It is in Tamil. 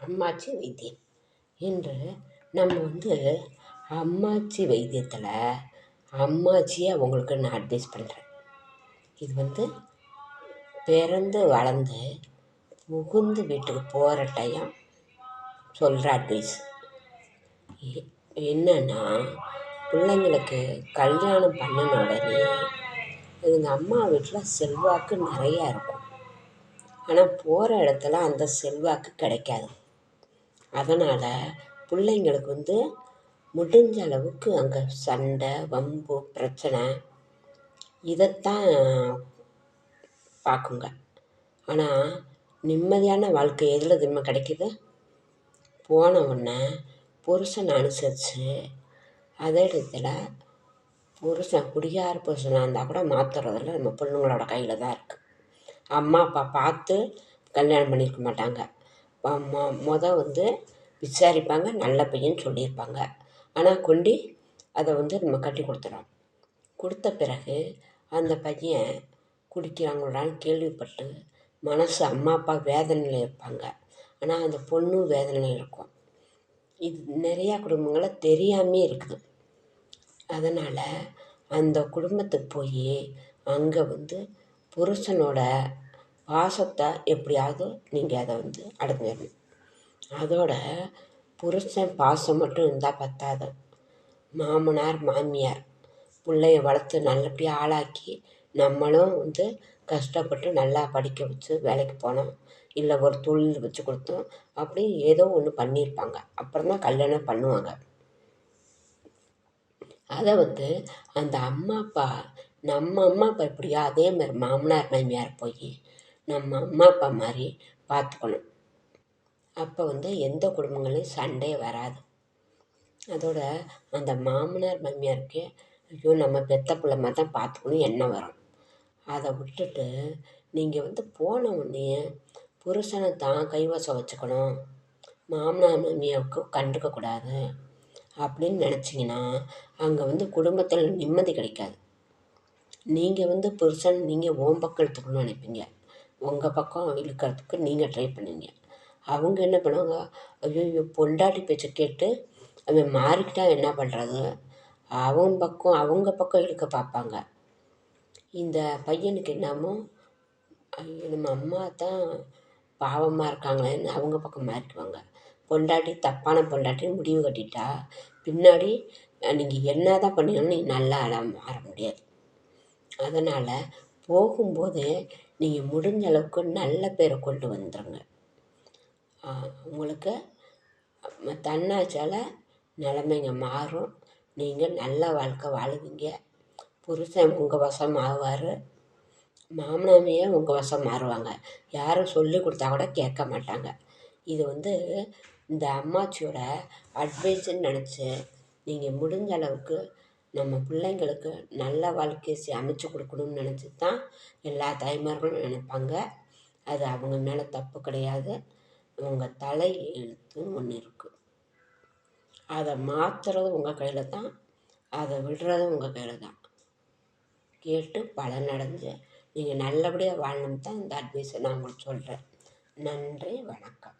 அம்மாச்சி வைத்தியம் என்று நம்ம வந்து அம்மாச்சி வைத்தியத்தில் அம்மாச்சியை அவங்களுக்கு நான் அட்வைஸ் பண்ணுறேன் இது வந்து பிறந்து வளர்ந்து புகுந்து வீட்டுக்கு போகிற டைம் சொல்கிற அட்வைஸ் என்னென்னா பிள்ளைங்களுக்கு கல்யாணம் பண்ணின உடனே எங்கள் அம்மா வீட்டில் செல்வாக்கு நிறையா இருக்கும். ஆனால் போகிற இடத்துல அந்த செல்வாக்கு கிடைக்காது. அதனால் பிள்ளைங்களுக்கு வந்து முடிஞ்ச அளவுக்கு அங்கே சண்டை வம்பு பிரச்சனை இதைத்தான் பார்க்குங்க ஆனால் நிம்மதியான வாழ்க்கை எதில் தெரியுமா கிடைக்கிது? போன உடனே புருஷனை அனுசரித்து அதே இடத்துல புருஷன் குடியார் புருஷனாக இருந்தால் கூட மாற்றுறதில்ல நம்ம பொண்ணுங்களோட கையில் தான் இருக்குது அம்மா அப்பா பார்த்து கல்யாணம் பண்ணியிருக்க மாட்டாங்க. மொ மொதல் வந்து விசாரிப்பாங்க நல்ல பையன் சொல்லியிருப்பாங்க. ஆனால் கொண்டு அதை வந்து நம்ம கட்டி கொடுத்துறோம். கொடுத்த பிறகு அந்த பையன் குடிக்கிறாங்களான்னு கேள்விப்பட்டு மனசு அம்மா அப்பா வேதனையில் இருப்பாங்க. ஆனால் அந்த பொண்ணும் வேதனையில் இருக்கும். இது நிறையா குடும்பங்களில் தெரியாமே இருக்குது. அதனால் அந்த குடும்பத்துக்கு போய் அங்கே வந்து புருஷனோட பாசத்தை எப்படியாவது நீங்கள் அதை வந்து அடைஞ்சிடணும். அதோட புருஷன் பாசம் மட்டும் இருந்தால் பத்தாது. மாமனார் மாமியார் பிள்ளைய வளர்த்து நல்லபடியாக ஆளாக்கி நம்மளும் வந்து கஷ்டப்பட்டு நல்லா படிக்க வச்சு வேலைக்கு போனோம் இல்லை ஒரு தொழில் வச்சு கொடுத்தோம் அப்படி ஏதோ ஒன்று பண்ணியிருப்பாங்க. அப்புறம் தான் கல்யாணம் பண்ணுவாங்க. அதை வந்து அந்த அம்மா அப்பா நம்ம அம்மா அப்பா எப்படியோ அதே மாதிரி மாமனார் மாமியார் போய் நம்ம அம்மா அப்பா மாதிரி பார்த்துக்கணும். அப்போ வந்து எந்த குடும்பங்களையும் சண்டையே வராது. அதோட அந்த மாமனார் மாமியாருக்கு ஐயோ நம்ம பெத்த பிள்ளை மாதிரி தான் பார்த்துக்கணும் எண்ணம் வரும். அதை விட்டுட்டு நீங்கள் வந்து போன உடனே புருஷனை தான் கைவசம் வச்சுக்கணும். மாமனார் மாமியாவுக்கு கண்டுக்கக்கூடாது அப்படின்னு நினச்சிங்கன்னா அங்கே வந்து குடும்பத்தில் நிம்மதி கிடைக்காது. நீங்கள் வந்து புருஷன் நீங்கள் ஓம் எடுத்துக்கணும்னு நினைப்பீங்க. உங்கள் பக்கம் இழுக்கிறதுக்கு நீங்கள் ட்ரை பண்ணுவீங்க அவங்க என்ன பண்ணுவாங்க ஐயோ பொண்டாட்டி பேச்சை கேட்டு அவன் மாறிக்கிட்டா என்ன பண்ணுறது அவன் பக்கம் அவங்க பக்கம் இழுக்க பார்ப்பாங்க. இந்த பையனுக்கு என்னமோ ஐயோ நம்ம அம்மா தான் பாவமாக இருக்காங்களேன்னு அவங்க பக்கம் மாறிக்குவாங்க. பொண்டாட்டி தப்பான பொண்டாட்டின்னு முடிவு கட்டிட்டா பின்னாடி நீங்கள் என்ன தான் பண்ணினாலும் நீங்கள் நல்லா மாற முடியாது. அதனால் போகும்போது நீங்கள் முடிஞ்ச அளவுக்கு நல்ல பேரை கொண்டு வந்துடுங்க உங்களுக்கு தன்னாச்சால் நிலமைங்க மாறும். நீங்கள் நல்ல வாழ்க்கை வாழுவீங்க. புருஷன் உங்கள் வசம் ஆவார். மாமனாமையே உங்கள் வசம் மாறுவாங்க. யாரும் சொல்லி கொடுத்தா கூட கேட்க மாட்டாங்க. இது வந்து இந்த அம்மாச்சியோட அட்வைஸுன்னு நினச்சி நீங்கள் முடிஞ்ச அளவுக்கு நம்ம பிள்ளைங்களுக்கு நல்ல வாழ்க்கையை அமைச்சு கொடுக்கணும்னு நினச்சி தான் எல்லா தாய்மார்களும் நினைப்பாங்க. அது அவங்க மேலே தப்பு கிடையாது. உங்கள் தலை எழுத்துன்னு ஒன்று இருக்குது அதை மாற்றுறது உங்கள் கையில் தான். அதை விடுறதும் உங்கள் கையில் தான். கேட்டு பலனடைஞ்சு நீங்கள் நல்லபடியாக வாழணும் தான் இந்த அட்வைஸை நான் உங்களுக்கு சொல்கிறேன் நன்றி வணக்கம்.